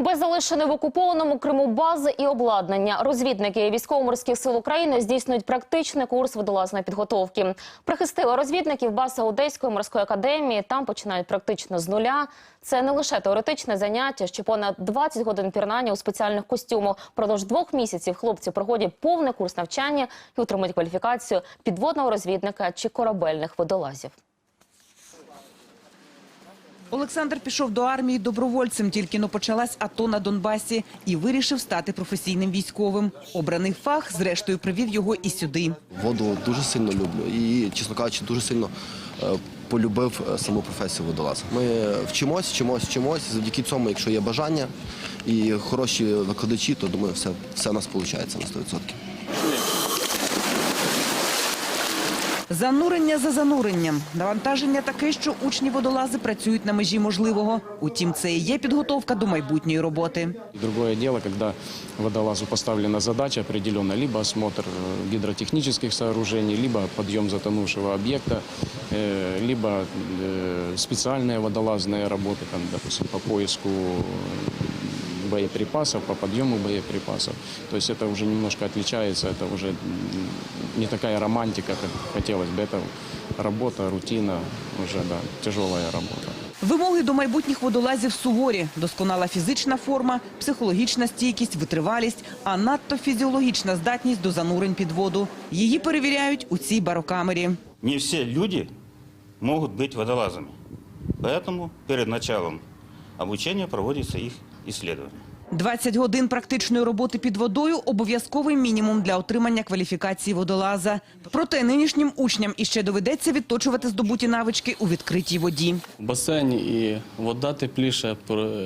Без залишеної в окупованому Криму бази і обладнання розвідники військово-морських сил України здійснюють практичний курс водолазної підготовки. Прихистили розвідників бази Одеської морської академії. Там починають практично з нуля. Це не лише теоретичне заняття, ще понад 20 годин пірнання у спеціальних костюмах. Продовж двох місяців хлопці проходять повний курс навчання і отримують кваліфікацію підводного розвідника чи корабельних водолазів. Олександр пішов до армії добровольцем, тільки но почалась АТО на Донбасі і вирішив стати професійним військовим. Обраний фах, зрештою, привів його і сюди. Воду дуже сильно люблю і, чесно кажучи, дуже сильно е, полюбив е, саму професію водолаза. Ми вчимось, вчимось, вчимось. Завдяки цьому, якщо є бажання і хороші викладачі, то думаю, все, все у нас виходить на 100%. Занурення за зануренням. Навантаження таке, що учні водолази працюють на межі можливого. Утім, це і є підготовка до майбутньої роботи. Другое дело, когда водолазу поставлена задача определенная, либо осмотр э, гидротехнических сооружений, либо подъем затонувшего объекта, э, либо э, специальные водолазные работы, там, допустим, по поиску э, боеприпасов, по подъему боеприпасов. То есть это уже немножко отличается, это уже м, не такая романтика, как хотелось бы. Это работа, рутина, уже да, тяжелая работа. Вимоги до майбутніх водолазів суворі. Досконала фізична форма, психологічна стійкість, витривалість, а надто фізіологічна здатність до занурень під воду. Її перевіряють у цій барокамері. не все люди могут быть водолазами. Поэтому перед началом обучения проводится их исследование. 20 годин практичної роботи під водою – обов'язковий мінімум для отримання кваліфікації водолаза. Проте нинішнім учням іще доведеться відточувати здобуті навички у відкритій воді. В басейні і вода тепліша,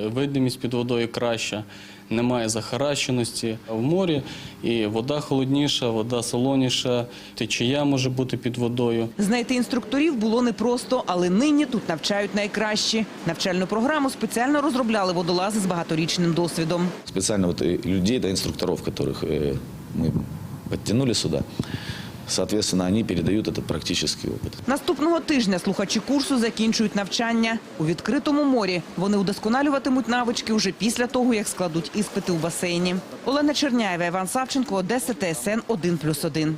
видимість під водою краща, немає захаращеності. В морі і вода холодніша, вода солоніша, течія може бути під водою. Знайти інструкторів було непросто, але нині тут навчають найкращі. Навчальну програму спеціально розробляли водолази з багаторічним досвідом. специально вот э, людей, да, инструкторов, которых э, мы подтянули сюда. Соответственно, они передають этот практичний опыт. Наступного тижня слухачі курсу закінчують навчання. У відкритому морі вони удосконалюватимуть навички уже після того, як складуть іспити у басейні. Олена Черняєва, Іван Савченко, Одеса, ТСН 1+,1.